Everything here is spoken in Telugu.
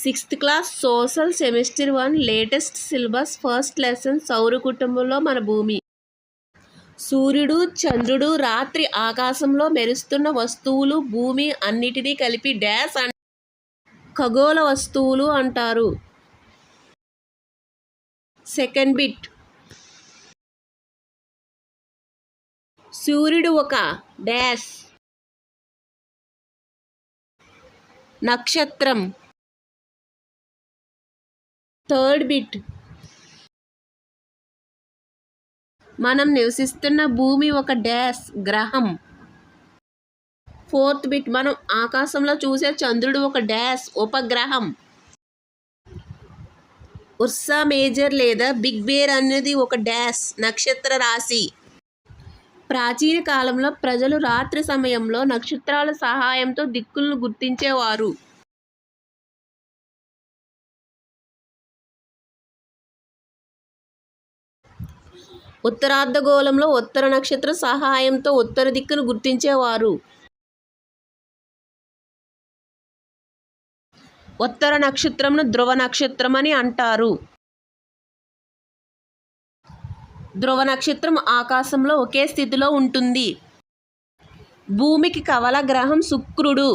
Sixth class social semester one latest syllabus first lesson సౌర కుటుంబంలో మన భూమి. సూర్యుడు చంద్రుడు రాత్రి ఆకాశంలో మెరుస్తున్న వస్తువులు భూమి అన్నిటినీ కలిపి డ్యాష్ అండ్ ఖగోళ వస్తువులు అంటారు. Second bit. సూర్యుడు ఒక డ్యాష్ నక్షత్రం. Third bit. మనం నివసిస్తున్న భూమి ఒక డ్యాష్ గ్రహం. Fourth bit. మనం ఆకాశంలో చూసే చంద్రుడు ఒక డ్యాష్ ఉపగ్రహం. ఉర్సా మేజర్ లేదా బిగ్ బేర్ అనేది ఒక డ్యాష్ నక్షత్ర రాశి. ప్రాచీన కాలంలో ప్రజలు రాత్రి సమయంలో నక్షత్రాల సహాయంతో దిక్కులను గుర్తించేవారు. ఉత్తరార్ధగోళంలో ఉత్తర నక్షత్రం సహాయంతో ఉత్తర దిక్కును గుర్తించేవారు. ఉత్తర నక్షత్రంను ధ్రువ నక్షత్రం అని అంటారు. ధ్రువ నక్షత్రం ఆకాశంలో ఒకే స్థితిలో ఉంటుంది. భూమికి కవల గ్రహం శుక్రుడు.